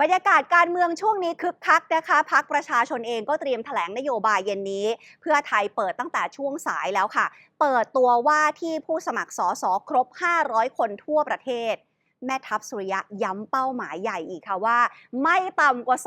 บรรยากาศการเมืองช่วงนี้คึกคักนะคะพักประชาชนเองก็เตรียมแถลงนโยบายเย็นนี้ เพื่อไทยเปิดตั้งแต่ช่วงสายแล้วค่ะ เปิดตัวว่าที่ผู้สมัครสอสอครบ 500 คนทั่วประเทศ แม่ทัพสุริยะย้ำเป้าหมายใหญ่อีกค่ะว่า ไม่ต่ำกว่า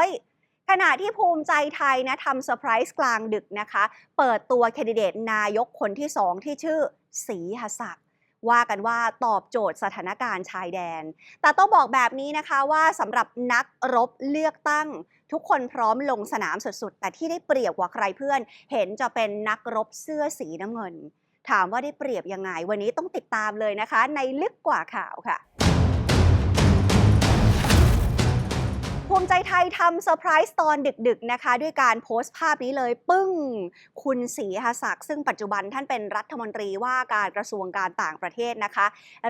200ขณะที่ภูมิใจไทยนะทำเซอร์ไพรส์กลางดึกนะคะ เปิดตัวแคนดิเดตนายกคนที่สองที่ชื่อศรีหศักดิ์ ว่ากันว่าตอบโจทย์สถานการณ์ชายแดน แต่ต้องบอกแบบนี้นะคะว่าสำหรับนักรบเลือกตั้ง ทุกคนพร้อมลงสนามสุดๆ แต่ที่ได้เปรียบกว่าใครเพื่อน เห็นจะเป็นนักรบเสื้อสีน้ำเงิน ถามว่าได้เปรียบยังไง วันนี้ต้องติดตามเลยนะคะ ในลึกกว่าข่าวค่ะ ภูมิใจไทยทำเซอร์ไพรส์ตอนดึกๆนะคะ ด้วยการโพสต์ภาพนี้เลย ปึ้ง คุณศรีหศักดิ์ซึ่งปัจจุบันท่านเป็นรัฐมนตรีว่าการกระทรวงการต่างประเทศนะคะ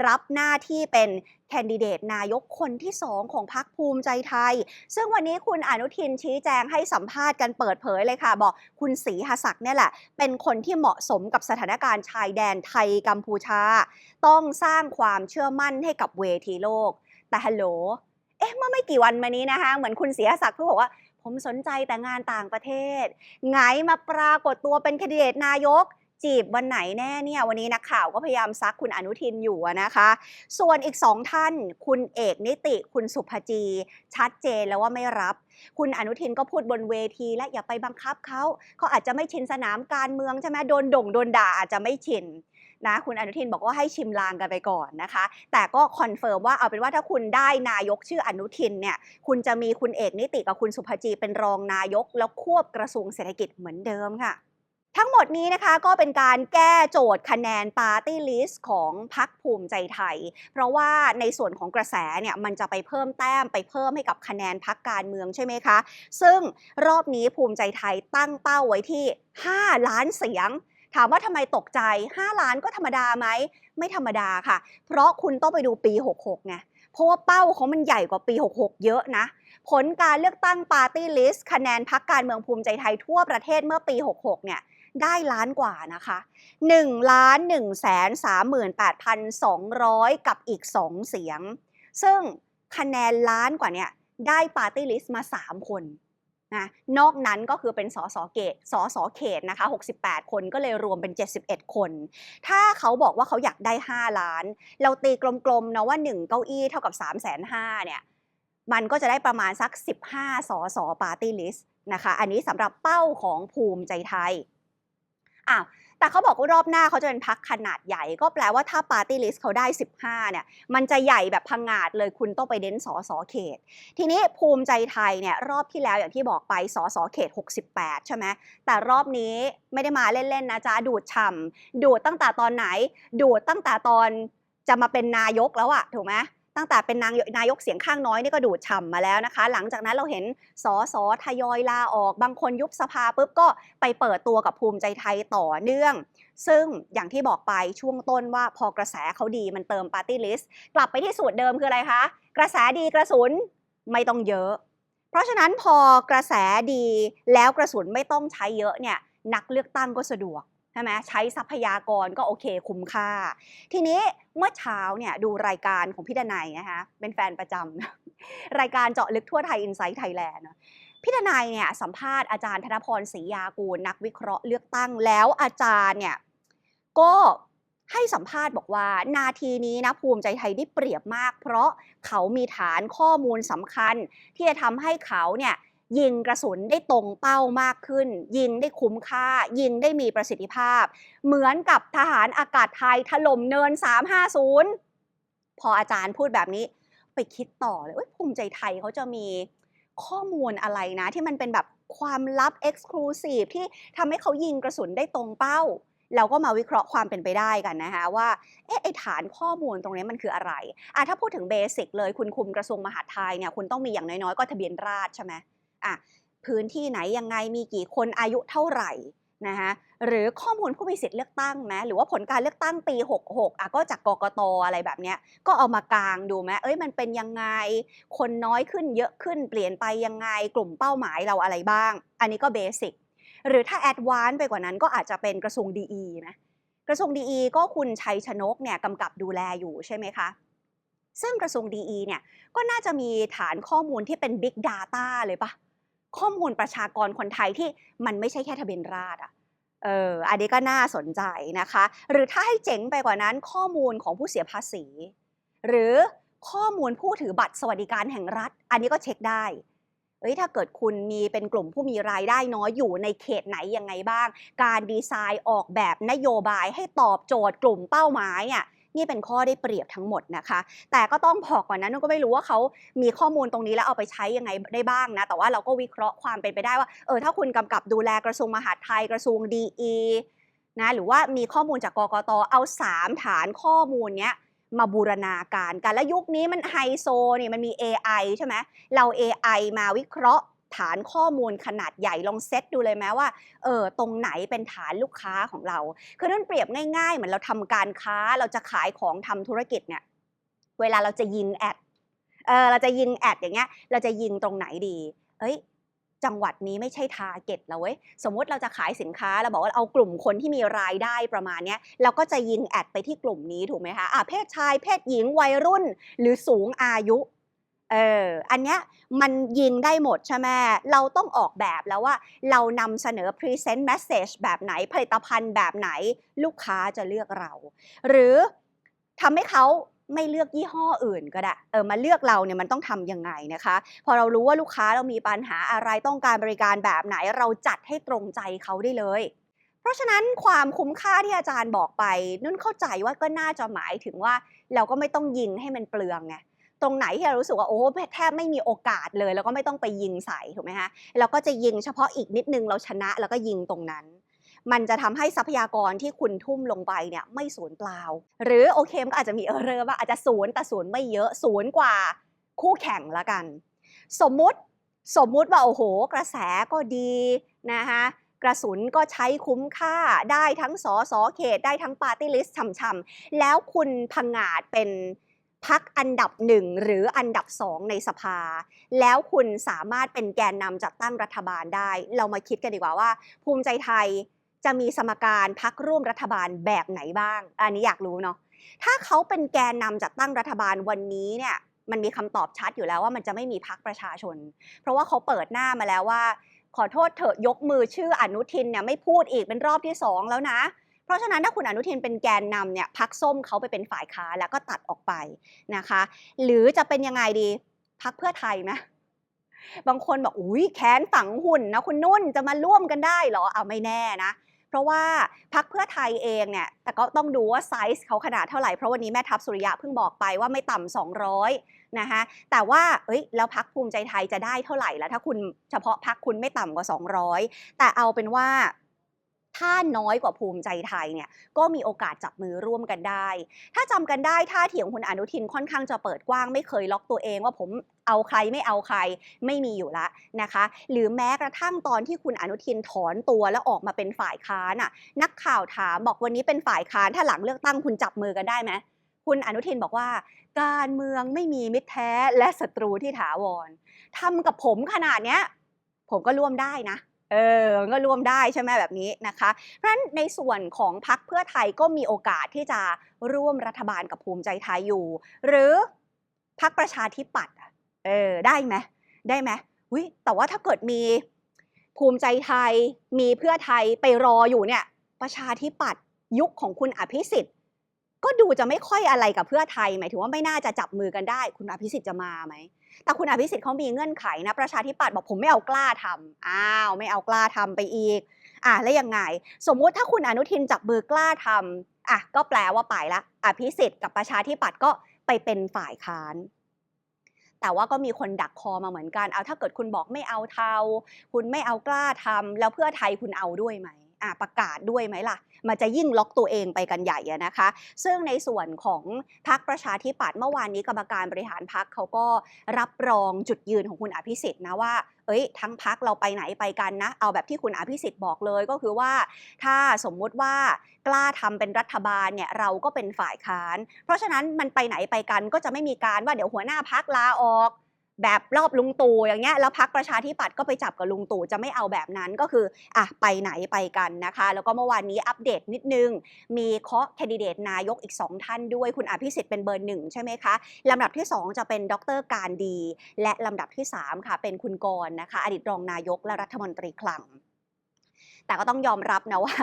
รับหน้าที่เป็นแคนดิเดตนายกคนที่สองของพรรคภูมิใจไทย ซึ่งวันนี้คุณอนุทินชี้แจงให้สัมภาษณ์กันเปิดเผยเลยค่ะ บอกคุณศรีหศักดิ์เนี่ยแหละ เป็นคนที่เหมาะสมกับสถานการณ์ชายแดนไทยกัมพูชา ต้องสร้างความเชื่อมั่นให้กับเวทีโลก แต่ฮัลโหล เอ๊ะเมื่อไม่กี่วันมานี้นะคะ เหมือนคุณเสียศักดิ์เพิ่งบอกว่า ผมสนใจแต่งานต่างประเทศไงมาปรากฏตัวเป็นแคนดิเดตนายก จีบวันไหนแน่เนี่ย วันนี้นักข่าวก็พยายามซักคุณอนุทินอยู่นะคะ ส่วนอีกสองท่าน คุณเอกนิติคุณสุภจี ชัดเจนแล้วว่าไม่รับ คุณอนุทินก็พูดบนเวที และอย่าไปบังคับเขาเขาอาจจะไม่ชินสนามการเมืองใช่ไหมโดนด่งโดนด่าอาจจะไม่ชิน นะคุณอนุทินบอกว่าให้ชิมลางกันไปก่อนนะคะ แต่ก็คอนเฟิร์มว่าเอาเป็นว่าถ้าคุณได้นายกชื่ออนุทินเนี่ยคุณจะมีคุณเอกนิติกับคุณสุภจีเป็นรองนายก แล้วควบกระทรวงเศรษฐกิจเหมือนเดิมค่ะทั้งหมดนี้นะคะก็เป็นการแก้โจทย์คะแนนปาร์ตี้ลิสต์ของพักภูมิใจไทย เพราะว่าในส่วนของกระแสเนี่ยมันจะไปเพิ่มแต้มไปเพิ่มให้กับคะแนนพักการเมืองใช่ไหมคะ ซึ่งรอบนี้ภูมิใจไทยตั้งเป้าไว้ที่ 5 ล้านเสียง ถามว่าทำไมตกใจ 5 ล้านก็ธรรมดาไหม ไม่ธรรมดาค่ะ เพราะคุณต้องไปดูปี 66 ไง เพราะว่าเป้าเขามันใหญ่กว่าปี 66 เยอะนะ ผลการเลือกตั้งปาร์ตี้ลิสต์คะแนนพักการเมืองภูมิใจไทยทั่วประเทศเมื่อปี 66 เนี่ยได้ล้านกว่านะคะ1ล้าน1แสน38,200 กับอีก 2 เสียง ซึ่งคะแนนล้านกว่าเนี่ยได้ปาร์ตี้ลิสต์มา 3 คน นะนอกนั้นก็คือเป็นสสเกตสสเขตนะคะ68 คนก็เลยรวมเป็น 71 คน ถ้าเขาบอกว่าเขาอยากได้ 5 ล้าน เราตีกลมๆนะว่า 1 เก้าอี้เท่ากับ 3 5 0 0 0เนี่ยมันก็จะได้ประมาณสัก 15 สสปาร์ตี้ลิสต์นะคะ อันนี้สำหรับเป้าของภูมิใจไทย อ้าวแต่เขาบอกว่ารอบหน้าเขาจะเป็นพักขนาดใหญ่ ก็แปลว่าถ้าปาร์ตี้ลิสต์เขาได้ 15 เนี่ย มันจะใหญ่แบบพังงาดเลยคุณต้องไปเน้นสอสอเขต ทีนี้ภูมิใจไทยเนี่ย รอบที่แล้วอย่างที่บอกไปสอสอเขต 68 ใช่ไหมแต่รอบนี้ไม่ได้มาเล่น ๆ นะจ๊ะ ดูดฉ่ำดูดตั้งแต่ตอนไหน ดูดตั้งแต่ตอนจะมาเป็นนายกแล้วอะถูกไหม ตั้งแต่เป็นนางนายกเสียงข้างน้อยนี่ก็ดูดฉ่ำมาแล้วนะคะ หลังจากนั้นเราเห็นสอสอทยอยลาออก บางคนยุบสภาปุ๊บก็ไปเปิดตัวกับภูมิใจไทยต่อเนื่อง ซึ่งอย่างที่บอกไปช่วงต้นว่าพอกระแสเขาดีมันเติมปาร์ตี้ลิสต์กลับไปที่สูตรเดิมคืออะไรคะ กระแสดีกระสุนไม่ต้องเยอะ เพราะฉะนั้นพอกระแสดีแล้วกระสุนไม่ต้องใช้เยอะเนี่ยนักเลือกตั้งก็สะดวก ใช่ไหมใช้ทรัพยากรก็โอเคคุ้มค่า ทีนี้เมื่อเช้าเนี่ยดูรายการของพี่ดนัยนะคะเป็นแฟนประจำ รายการเจาะลึกทั่วไทยอินไซต์ไทยแลนด์พี่ดนัยเนี่ยสัมภาษณ์อาจารย์ธนพรศรียากูลนักวิเคราะห์เลือกตั้งแล้วอาจารย์เนี่ยก็ให้สัมภาษณ์บอกว่า นาทีนี้นะภูมิใจไทยได้เปรียบมาก เพราะเขามีฐานข้อมูลสำคัญที่จะทำให้เขาเนี่ย ยิงกระสุนได้ตรงเป้ามากขึ้น ยิงได้คุ้มค่า ยิงได้มีประสิทธิภาพ เหมือนกับทหารอากาศไทยถล่มเนิน 350 พออาจารย์พูดแบบนี้ ไปคิดต่อเลยภูมิใจไทยเขาจะมีข้อมูลอะไรนะ ที่มันเป็นแบบความลับ Exclusive ที่ทำให้เขายิงกระสุนได้ตรงเป้า เราก็มาวิเคราะห์ความเป็นไปได้กันนะคะว่าเอ๊ะไอฐานข้อมูลตรงนี้มันคืออะไรอะถ้าพูดถึงเบสิกเลยคุณคุมกระทรวงมหาดไทยเนี่ยคุณต้องมีอย่างน้อยๆ ก็ทะเบียนราษใช่ไหม อะพื้นที่ไหนยังไงมีกี่คนอายุเท่าไหร่นะคะหรือข้อมูลผู้มีสิทธิ์เลือกตั้งไหมหรือว่าผลการเลือกตั้งปี 66อะก็จากกกตอะไรแบบเนี้ยก็เอามากางดูไหมเอ้ยมันเป็นยังไง คนน้อยขึ้นเยอะขึ้นเปลี่ยนไปยังไงกลุ่มเป้าหมายเราอะไรบ้าง อันนี้ก็เบสิกหรือถ้าแอดวานซ์ไปกว่านั้นก็อาจจะเป็นกระทรวงดีนะกระทรวงดีก็คุณชัยชนกเนี่ยกำกับดูแลอยู่ใช่ไหมคะซึ่งกระทรวงดีเนี่ยก็น่าจะมีฐานข้อมูลที่เป็น Big Data เลยปะ ข้อมูลประชากรคนไทยที่มันไม่ใช่แค่ทะเบียนราษฎร์อะเอออันนี้ก็น่าสนใจนะคะ หรือถ้าให้เจ๋งไปกว่านั้นข้อมูลของผู้เสียภาษี หรือข้อมูลผู้ถือบัตรสวัสดิการแห่งรัฐ อันนี้ก็เช็คได้เอ้ยถ้าเกิดคุณมีเป็นกลุ่มผู้มีรายได้น้อยอยู่ในเขตไหนยังไงบ้าง การดีไซน์ออกแบบนโยบายให้ตอบโจทย์กลุ่มเป้าหมายอะ นี่เป็นข้อได้เปรียบทั้งหมดนะคะ แต่ก็ต้องบอกก่อนนะนุ่นก็ไม่รู้ว่าเขามีข้อมูลตรงนี้แล้วเอาไปใช้ยังไงได้บ้างนะ แต่ว่าเราก็วิเคราะห์ความเป็นไปได้ว่าเออถ้าคุณกำกับดูแลกระทรวงมหาดไทยกระทรวงดีนะหรือว่ามีข้อมูลจากกกตเอา 3 ฐานข้อมูลเนี้ยมาบูรณาการกัน และยุคนี้มันไฮโซเนี่ยมันมี AI ใช่ไหมเรา AI มาวิเคราะห์ ฐานข้อมูลขนาดใหญ่ลองเซตดูเลยไหมว่าเออตรงไหนเป็นฐานลูกค้าของเรา คือนั่นเปรียบง่ายๆ เหมือนเราทำการค้าเราจะขายของทำธุรกิจเนี่ยเวลาเราจะยิงแอดเออเราจะยิงแอดอย่างเงี้ยเราจะยิงตรงไหนดี เอ้ยจังหวัดนี้ไม่ใช่ทาร์เก็ตเราเว้ย สมมติเราจะขายสินค้าเราบอกว่าเอากลุ่มคนที่มีรายได้ประมาณเนี้ยเราก็จะยิงแอดไปที่กลุ่มนี้ถูกไหมคะอะเพศชายเพศหญิงวัยรุ่น หรือสูงอายุ เอออันเนี้ยมันยิงได้หมดใช่ไหมเราต้องออกแบบแล้วว่า เรานำเสนอ present message แบบไหนผลิตภัณฑ์แบบไหนลูกค้าจะเลือกเรา หรือทำให้เขาไม่เลือกยี่ห้ออื่นก็ได้ เออ มาเลือกเราเนี่ยมันต้องทำยังไงนะคะ พอเรารู้ว่าลูกค้าเรามีปัญหาอะไรต้องการบริการแบบไหน เราจัดให้ตรงใจเขาได้เลย เพราะฉะนั้นความคุ้มค่าที่อาจารย์บอกไปนุ่นเข้าใจว่าก็น่าจะหมายถึงว่าเราก็ไม่ต้องยิงให้มันเปลืองไง ตรงไหนที่เรารู้สึกว่าโอ้แทบไม่มีโอกาสเลย แล้วก็ไม่ต้องไปยิงใส่ถูกไหมฮะเราก็จะยิงเฉพาะอีกนิดนึงเราชนะแล้วก็ยิงตรงนั้น มันจะทำให้ทรัพยากรที่คุณทุ่มลงไปเนี่ยไม่สูญเปล่า หรือโอเคมันก็อาจจะมีเออเรอร์บ้าอาจจะศูนย์แต่ศูนย์ไม่เยอะศูนย์กว่าคู่แข่งละกัน สมมุติสมมุติว่าโอ้โห กระแสก็ดีนะคะกระสุนก็ใช้คุ้มค่าได้ทั้งสอสอเขตได้ทั้งปาร์ตี้ลิสต์ช่ำๆแล้วคุณพังงาดเป็น พักอันดับหนึ่งหรืออันดับสองในสภา แล้วคุณสามารถเป็นแกนนำจัดตั้งรัฐบาลได้ เรามาคิดกันดีกว่าว่า ภูมิใจไทยจะมีสมการพักร่วมรัฐบาลแบบไหนบ้าง อันนี้อยากรู้เนาะถ้าเขาเป็นแกนนำจัดตั้งรัฐบาลวันนี้เนี่ยมันมีคำตอบชัดอยู่แล้วว่ามันจะไม่มีพักประชาชน เพราะว่าเขาเปิดหน้ามาแล้วว่า ขอโทษเถอะยกมือชื่ออนุทินเนี่ยไม่พูดอีกเป็นรอบที่สองแล้วนะ เพราะฉะนั้นถ้าคุณอนุทินเป็นแกนนำเนี่ยพักส้มเขาไปเป็นฝ่ายค้าแล้วก็ตัดออกไปนะคะ หรือจะเป็นยังไงดีพักเพื่อไทยไหมบางคนบอกอุ้ยแค้นฝังหุ่นนะคุณนุ่นจะมาร่วมกันได้เหรอเอาไม่แน่นะ เพราะว่าพักเพื่อไทยเองเนี่ยแต่ก็ต้องดูว่าไซส์เขาขนาดเท่าไหร่ เพราะวันนี้แม่ทัพสุริยะเพิ่งบอกไปว่าไม่ต่ำ200นะคะแต่ว่าเอ้ยแล้วพักภูมิใจไทยจะได้เท่าไหร่แล้วถ้าคุณเฉพาะพักคุณไม่ต่ำกว่า 200 แต่เอาเป็นว่า ถ้าน้อยกว่าภูมิใจไทยเนี่ยก็มีโอกาสจับมือร่วมกันได้ ถ้าจำกันได้ท่าทีของคุณอนุทินค่อนข้างจะเปิดกว้าง ไม่เคยล็อกตัวเองว่าผมเอาใครไม่เอาใครไม่มีอยู่ละนะคะ หรือแม้กระทั่งตอนที่คุณอนุทินถอนตัวแล้วออกมาเป็นฝ่ายค้านอะนักข่าวถามบอกวันนี้เป็นฝ่ายค้านถ้าหลังเลือกตั้งคุณจับมือกันได้ไหมคุณอนุทินบอกว่า การเมืองไม่มีมิตรแท้และศัตรูที่ถาวรทำกับผมขนาดเนี้ยผมก็ร่วมได้นะ เออก็ร่วมได้ใช่ไหมแบบนี้นะคะ เพราะฉะนั้นในส่วนของพักเพื่อไทยก็มีโอกาสที่จะร่วมรัฐบาลกับภูมิใจไทยอยู่ หรือพักประชาธิปัตย์เออได้ไหมได้ไหมอุยแต่ว่าถ้าเกิดมีภูมิใจไทยมีเพื่อไทยไปรออยู่เนี่ย ประชาธิปัตย์ยุคของคุณอภิสิทธิ์ ก็ดูจะไม่ค่อยอะไรกับเพื่อไทย หมายถึงว่าไม่น่าจะจับมือกันได้ คุณอภิสิทธิ์จะมาไหม แต่คุณอภิสิทธิ์เขามีเงื่อนไขนะ ประชาธิปัตย์บอกผมไม่เอากล้าทำอ้าวไม่เอากล้าทำไปอีก อะแล้วยังไง สมมุติถ้าคุณอนุทินจับมือกล้าทำอะก็แปลว่าไปละอภิสิทธิ์กับประชาธิปัตย์ก็ไปเป็นฝ่ายค้านแต่ว่าก็มีคนดักคอมาเหมือนกัน เอาถ้าเกิดคุณบอกไม่เอาเทา คุณไม่เอากล้าทำแล้วเพื่อไทยคุณเอาด้วยไหม ประกาศด้วยไหมล่ะ มันจะยิ่งล็อกตัวเองไปกันใหญ่นะคะ ซึ่งในส่วนของพรรคประชาธิปัตย์เมื่อวานนี้กรรมการบริหารพรรคเขาก็รับรองจุดยืนของคุณอภิสิทธิ์นะว่าเอ้ยทั้งพักเราไปไหนไปกันนะ เอาแบบที่คุณอภิสิทธิ์บอกเลยก็คือว่า ถ้าสมมุติว่ากล้าทำเป็นรัฐบาลเนี่ยเราก็เป็นฝ่ายค้าน เพราะฉะนั้นมันไปไหนไปกันก็จะไม่มีการว่าเดี๋ยวหัวหน้าพักลาออก แบบรอบลุงตู่อย่างเงี้ยแล้วพักประชาธิปัตย์ก็ไปจับกับลุงตู่จะไม่เอาแบบนั้นก็คืออะไปไหนไปกันนะคะ แล้วก็เมื่อวานนี้อัปเดตนิดนึง มีเคาะแคนดิเดตนายกอีก 2 ท่านด้วยคุณอภิสิทธิ์เป็นเบอร์หนึ่งใช่ไหมคะลำดับที่ 2 จะเป็นดรการดี และลำดับที่ 3 ค่ะ เป็นคุณกรณ์นะคะ อดีตรองนายกและรัฐมนตรีคลัง แต่ก็ต้องยอมรับนะว่า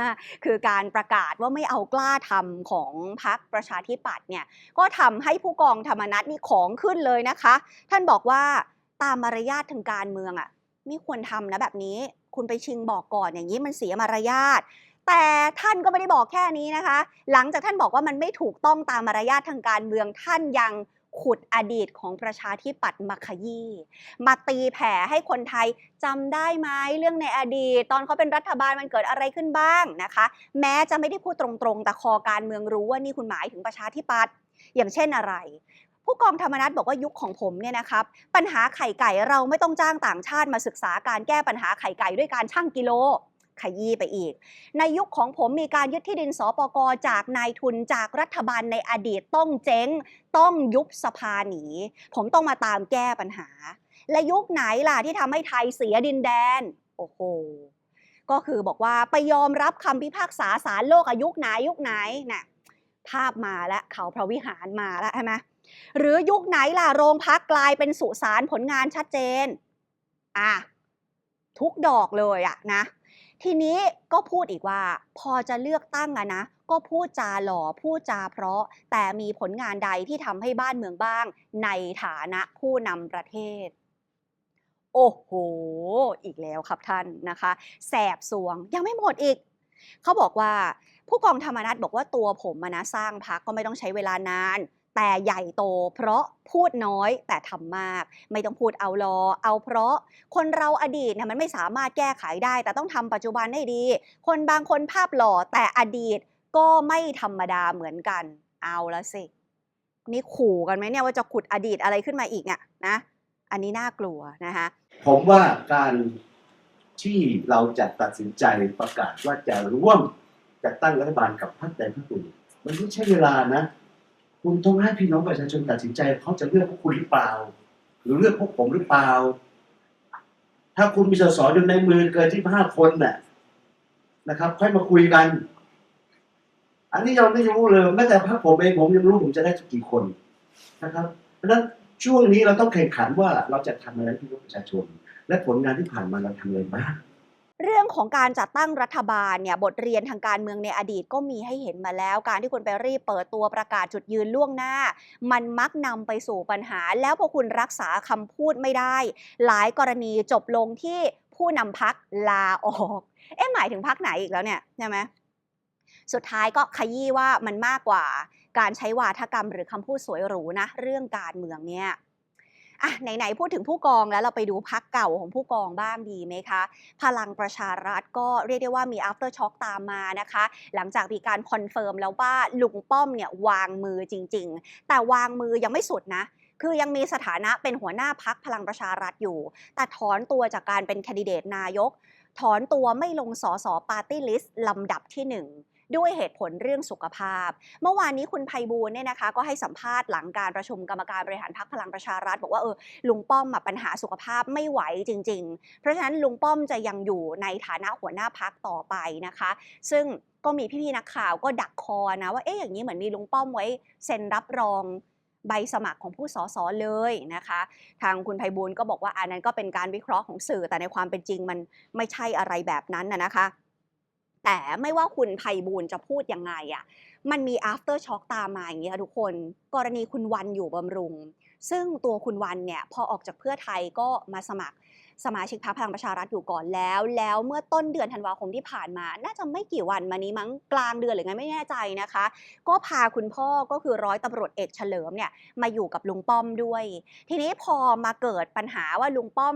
คือการประกาศว่าไม่เอากล้าทำของพรรคประชาธิปัตย์เนี่ยก็ทำให้ผู้กองธรรมนัฐนี่ของขึ้นเลยนะคะ ท่านบอกว่าตามมารยาททางการเมืองอะ่ะไม่ควรทำนะแบบนี้ คุณไปชิงบอกก่อนอย่างนี้มันเสียมารยาทแต่ท่านก็ไม่ได้บอกแค่นี้นะคะ หลังจากท่านบอกว่ามันไม่ถูกต้องตามมารยาททางการเมืองท่านยัง ขุดอดีตของประชาธิปัตย์มาขยี้มาตีแผ่ให้คนไทยจำได้ไหมเรื่องในอดีต ตอนเขาเป็นรัฐบาลมันเกิดอะไรขึ้นบ้างนะคะ แม้จะไม่ได้พูดตรงๆ แต่คอการเมืองรู้ว่านี่คุณหมายถึงประชาธิปัตย์อย่างเช่นอะไรผู้กองธรรมนัฐบอกว่ายุคของผมเนี่ยนะครับปัญหาไข่ไก่เราไม่ต้องจ้างต่างชาติมาศึกษาการแก้ปัญหาไข่ไก่ด้วยการชั่งกิโล ขยี้ไปอีก ในยุคของผมมีการยึดที่ดินสปกจากนายทุนจากรัฐบาลในอดีตต้องเจ๊ง ต้องยุบสภาหนี ผมต้องมาตามแก้ปัญหา และยุคไหนล่ะที่ทำให้ไทยเสียดินแดน โอ้โหก็คือบอกว่าไปยอมรับคำพิพากษาศาลโลกอายุคไหนยุคไหนน่ะภาพมาแล้วเขาพระวิหารมาแล้วใช่ไหมหรือยุคไหนล่ะโรงพักกลายเป็นสุสานผลงานชัดเจนอะทุกดอกเลยอะนะ ทีนี้ก็พูดอีกว่า พอจะเลือกตั้งอะนะ ก็พูดจาหล่อพูดจาเพราะ แต่มีผลงานใดที่ทำให้บ้านเมืองบ้าง ในฐานะผู้นำประเทศ โอ้โห อีกแล้วครับท่านนะคะ แสบสวงยังไม่หมดอีก เขาบอกว่า ผู้กองธรรมนัฐบอกว่าตัวผมนะสร้างพักก็ไม่ต้องใช้เวลานาน แต่ใหญ่โต เพราะพูดน้อยแต่ทำมาก ไม่ต้องพูดเอาลอ เอาเพราะคนเราอดีตเนี่ยมันไม่สามารถแก้ไขได้ แต่ต้องทำปัจจุบันให้ดี คนบางคนภาพหล่อแต่อดีตก็ไม่ธรรมดาเหมือนกัน เอาละสิ นี่ขู่กันไหมเนี่ยว่าจะขุดอดีตอะไรขึ้นมาอีกเนี่ยนะ อันนี้น่ากลัวนะคะผมว่าการที่เราจะตัดสินใจประกาศว่าจะร่วมจัดตั้งรัฐบาลกับพรรคใดพรรคหนึ่งมันต้องใช้เวลานะ คุณต้องให้พี่น้องประชาชนตัดสินใจเขาจะเลือกพวกคุณหรือเปล่า หรือเลือกพวกผมหรือเปล่า ถ้าคุณมีสสอยู่ในมือเกินที่ห้าคนน่ะนะครับค่อยมาคุยกัน อันนี้เราไม่รู้เลยแม้แต่พรรคผมเองผมยังรู้ผมจะได้สักกี่คนนะครับเพราะฉะนั้นช่วงนี้เราต้องแข่งขันว่าเราจะทำอะไรให้พี่ประชาชน และผลงานที่ผ่านมาเราทำอะไรบ้าง เรื่องของการจัดตั้งรัฐบาลเนี่ยบทเรียนทางการเมืองในอดีตก็มีให้เห็นมาแล้ว การที่คุณไปรีบเปิดตัวประกาศจุดยืนล่วงหน้า มันมักนำไปสู่ปัญหา แล้วพอคุณรักษาคำพูดไม่ได้ หลายกรณีจบลงที่ผู้นำพักลาออก เอ๊ะหมายถึงพักไหนอีกแล้วเนี่ยใช่ไหมสุดท้ายก็ขยี้ว่ามันมากกว่า การใช้วาทกรรมหรือคำพูดสวยหรูนะ เรื่องการเมืองเนี่ย อะไหนๆพูดถึงผู้กองแล้วเราไปดูพักเก่าของผู้กองบ้างดีไหมคะ พลังประชารัฐก็เรียกได้ว่ามี after shock ตามมานะคะ หลังจากมีการคอนเฟิร์มแล้วว่าลุงป้อมเนี่ยวางมือจริง ๆ แต่วางมือยังไม่สุดนะคือยังมีสถานะเป็นหัวหน้าพักพลังประชารัฐอยู่ แต่ถอนตัวจากการเป็นแคนดิเดตนายก ถอนตัวไม่ลงสอสอปาร์ตี้ลิสต์ลำดับที่หนึ่ง ด้วยเหตุผลเรื่องสุขภาพ เมื่อวานนี้คุณไพบูลเนี่ยนะคะ ก็ให้สัมภาษณ์หลังการประชุมกรรมการบริหารพรรคพลังประชารัฐ บอกว่าเออลุงป้อมอะปัญหาสุขภาพไม่ไหวจริง ๆ เพราะฉะนั้นลุงป้อมจะยังอยู่ในฐานะหัวหน้าพักต่อไปนะคะ ซึ่งก็มีพี่ๆนักข่าวก็ดักคอนะว่าเอ๊ะอย่างนี้เหมือนมีลุงป้อมไว้เซ็นรับรองใบสมัครของผู้สอสอเลยนะคะ ทางคุณไพบูลก็บอกว่าอันนั้นก็เป็นการวิเคราะห์ของสื่อแต่ในความเป็นจริงมันไม่ใช่อะไรแบบนั้นนะคะ แต่ไม่ว่าคุณไพบูลย์จะพูดยังไงอะมันมี after shock ตามมาอย่างนี้ค่ะทุกคน กรณีคุณวันอยู่บำรุง ซึ่งตัวคุณวันเนี่ยพอออกจากเพื่อไทยก็มาสมัครสมาชิกพรรคพลังประชารัฐอยู่ก่อนแล้ว แล้วเมื่อต้นเดือนธันวาคมที่ผ่านมา น่าจะไม่กี่วันมานี้มั้งกลางเดือนหรือไงไม่แน่ใจนะคะ ก็พาคุณพ่อก็คือร้อยตำรวจเอกเฉลิมเนี่ยมาอยู่กับลุงป้อมด้วย ทีนี้พอมาเกิดปัญหาว่าลุงป้อม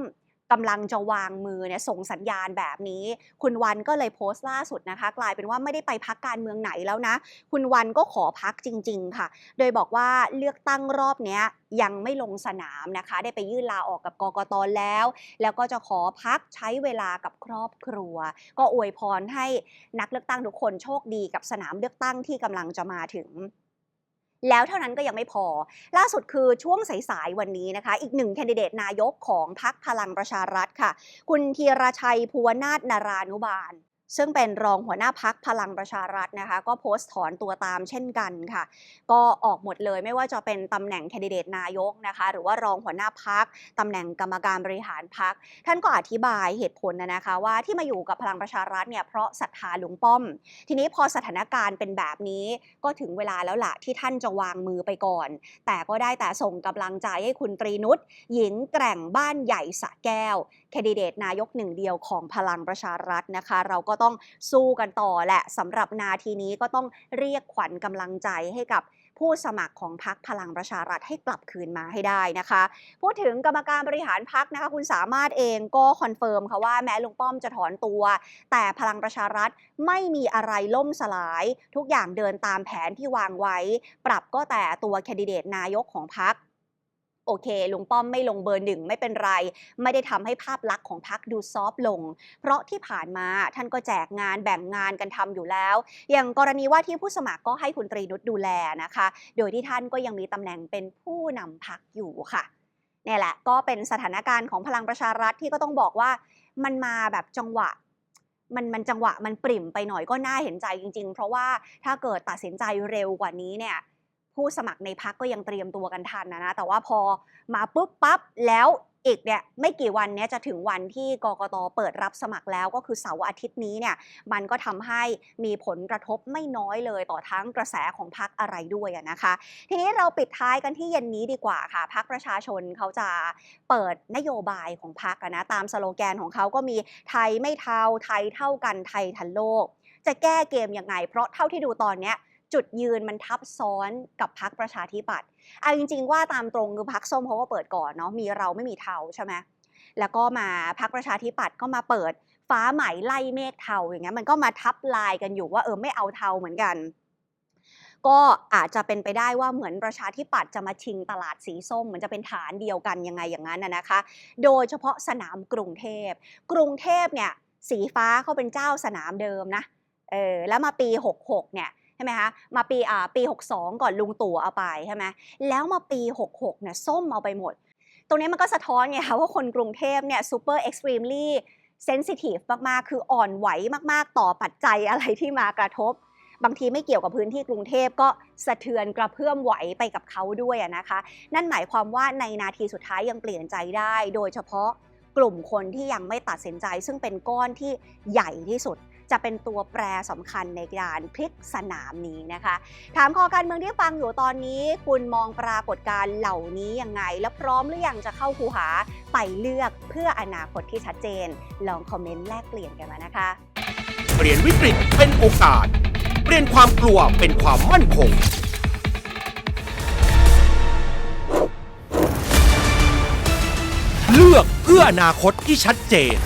กำลังจะวางมือเนี่ยส่งสัญญาณแบบนี้ คุณวันก็เลยโพสต์ล่าสุดนะคะ กลายเป็นว่าไม่ได้ไปพักการเมืองไหนแล้วนะ คุณวันก็ขอพักจริง ๆ ค่ะ โดยบอกว่าเลือกตั้งรอบเนี้ยยังไม่ลงสนามนะคะ ได้ไปยื่นลาออกกับกกตแล้ว แล้วก็จะขอพักใช้เวลากับครอบครัว ก็อวยพรให้นักเลือกตั้งทุกคนโชคดีกับสนามเลือกตั้งที่กำลังจะมาถึง แล้วเท่านั้นก็ยังไม่พอ ล่าสุดคือช่วงสายๆวันนี้นะคะ อีกหนึ่งแคนดิเดตนายกของพรรคพลังประชารัฐค่ะ คุณธีรชัยภูวนาถนารานุบาล ซึ่งเป็นรองหัวหน้าพักพลังประชารัฐนะคะ ก็โพสต์ถอนตัวตามเช่นกันค่ะ ก็ออกหมดเลยไม่ว่าจะเป็นตำแหน่งแคนดิเดตนายกนะคะ หรือว่ารองหัวหน้าพักตำแหน่งกรรมการบริหารพักท่านก็อธิบายเหตุผลนะนะคะว่าที่มาอยู่กับพลังประชารัฐเนี่ยเพราะศรัทธาลุงป้อม ทีนี้พอสถานการณ์เป็นแบบนี้ก็ถึงเวลาแล้วละที่ท่านจะวางมือไปก่อน แต่ก็ได้แต่ส่งกำลังใจให้คุณตรีนุชหญิงแกร่งบ้านใหญ่สระแก้ว แคนดิเดตนายกหนึ่งเดียวของพลังประชารัฐนะคะ เราก็ต้องสู้กันต่อแหละสำหรับนาทีนี้ก็ต้องเรียกขวัญกำลังใจให้กับผู้สมัครของพรรคพลังประชารัฐให้กลับคืนมาให้ได้นะคะ พูดถึงกรรมการบริหารพรรคนะคะคุณสามารถเองก็คอนเฟิร์มค่ะว่าแม้ลุงป้อมจะถอนตัว แต่พลังประชารัฐไม่มีอะไรล่มสลาย ทุกอย่างเดินตามแผนที่วางไว้ ปรับก็แต่ตัวแคนดิเดตนายกของพรรค โอเค ลุงป้อมไม่ลงเบอร์หนึ่งไม่เป็นไร ไม่ได้ทำให้ภาพลักษณ์ของพรรคดูซอฟต์ลง เพราะที่ผ่านมาท่านก็แจกงานแบ่งงานกันทำอยู่แล้ว อย่างกรณีว่าที่ผู้สมัครก็ให้คุณตรีนุชดูแลนะคะ โดยที่ท่านก็ยังมีตำแหน่งเป็นผู้นำพรรคอยู่ค่ะนี่แหละก็เป็นสถานการณ์ของพลังประชารัฐที่ก็ต้องบอกว่ามันมาแบบจังหวะมันมันจังหวะมันปริ่มไปหน่อยก็น่าเห็นใจจริง ๆ เพราะว่าถ้าเกิดตัดสินใจเร็วกว่านี้เนี่ย ผู้สมัครในพักก็ยังเตรียมตัวกันทันนะนะ แต่ว่าพอมาปุ๊บปั๊บแล้วอีกเนี่ยไม่กี่วันเนี้ยจะถึงวันที่กกตเปิดรับสมัครแล้วก็คือเสาร์อาทิตย์นี้เนี่ยมันก็ทำให้มีผลกระทบไม่น้อยเลยต่อทั้งกระแสของพักอะไรด้วยนะคะ ทีนี้เราปิดท้ายกันที่เย็นนี้ดีกว่าค่ะ พักประชาชนเขาจะเปิดนโยบายของพักนะตามสโลแกนของเขาก็มีไทยไม่เท่าไทยเท่ากันไทยทันโลก จะแก้เกมยังไง เพราะเท่าที่ดูตอนเนี้ย จุดยืนมันทับซ้อนกับพักประชาธิปัตย์เอาจริง ๆ ว่าตามตรงคือพักส้มเขาก็เปิดก่อนเนาะมีเราไม่มีเทาใช่ไหมแล้วก็มาพักประชาธิปัตย์ก็มาเปิดฟ้าใหม่ไล่เมฆเทาอย่างเงี้ยมันก็มาทับลายกันอยู่ว่าเออไม่เอาเทาเหมือนกัน ก็อาจจะเป็นไปได้ว่าเหมือนประชาธิปัตย์จะมาชิงตลาดสีส้มเหมือนจะเป็นฐานเดียวกันยังไงอย่างนั้นนะคะ โดยเฉพาะสนามกรุงเทพ กรุงเทพเนี่ยสีฟ้าเขาเป็นเจ้าสนามเดิมนะเออแล้วมาปี 66 เนี่ย ช่ไหมคะมาปีอ่าปี 62 ก่อนลุงตู่เอาไปใช่ไหมแล้วมาปี 66เนี่ยส้มเอาไปหมด ตรงนี้มันก็สะท้อนไงคะว่าคนกรุงเทพเนี่ยซูเปอร์เอ็กซ์ตรีมลี่เซนซิทีฟมาก ๆ คืออ่อนไหวมาก ๆ ต่อปัจจัยอะไรที่มากระทบ บางทีไม่เกี่ยวกับพื้นที่กรุงเทพก็สะเทือนกระเพื่อมไหวไปกับเขาด้วยนะคะ นั่นหมายความว่าในนาทีสุดท้ายยังเปลี่ยนใจได้ โดยเฉพาะกลุ่มคนที่ยังไม่ตัดสินใจ ซึ่งเป็นก้อนที่ใหญ่ที่สุด จะเป็นตัวแปรสำคัญในการพลิกสนามนี้นะคะ ถามคอการเมืองที่ฟังอยู่ตอนนี้ คุณมองปรากฏการณ์เหล่านี้ยังไง และพร้อมหรือยังจะเข้าคูหาไปเลือกเพื่ออนาคตที่ชัดเจน ลองคอมเมนต์แลกเปลี่ยนกันมานะคะ เปลี่ยนวิกฤตเป็นโอกาส เปลี่ยนความกลัวเป็นความมั่นคงเลือกเพื่ออนาคตที่ชัดเจน